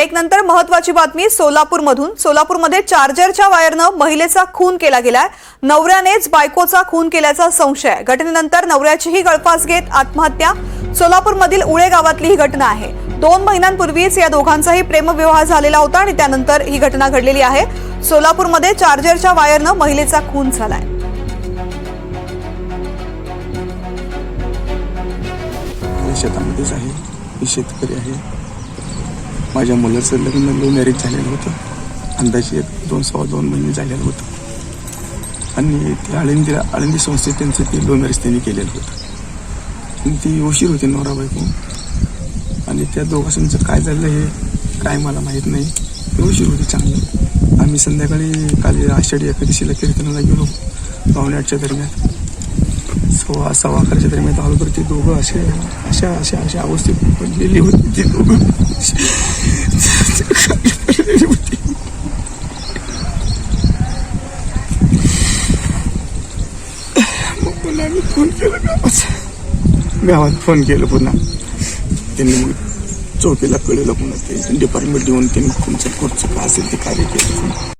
एक नंतर महत्वाची बातमी सोलापूरमधून. सोलापूरमध्ये चार्जरच्या वायरनं महिलेचा खून केला गेलाय. नवऱ्यानेच बायकोचा खून केल्याचा संशय. घटनेनंतर नवऱ्याचीही गळफास घेत आत्महत्या. सोलापूरमधील उळे गावातली ही घटना आहे. दोन महिन्यांपूर्वीच या दोघांचाही प्रेमविवाह झालेला होता आणि त्यानंतर ही घटना घडलेली आहे. सोलापूरमध्ये चार्जरच्या वायरनं महिलेचा खून झालाय. शेतामध्येच आहे. शेतकरी आहे. माझ्या मुलाचं लग्न लव्ह मॅरेज झालेलं होतं. अंदाजे एक दोन सव्वा दोन महिने झालेलं होतं. आणि ते आळंदीला आळंदी संस्थेत त्यांचं ते लव्ह मॅरेज त्यांनी केलेलं होतं. आणि ती उशीर होती नवरा बायको. आणि त्या दोघांचं काय झालं हे काय मला माहीत नाही. ते उशीर होती चांगली. आम्ही संध्याकाळी काल आषाढी एकादशीला कीर्तनाला गेलो पावणे आठच्या दरम्यान. सव्वा सव्वा अकराच्या दरम्यान आलो तर ते दोघं असे अशा अशा अशा अवस्थेत पडलेली होती ते दोघं पडलेली होती. मग पुन्हा मी फोन केला गावात गावात फोन केलं पुन्हा. त्यांनी मग चौकीला कळलं पुन्हा ते. डिपार्टमेंट येऊन त्यांनी तुमचं पुढचं काय असेल ते कार्य केलं.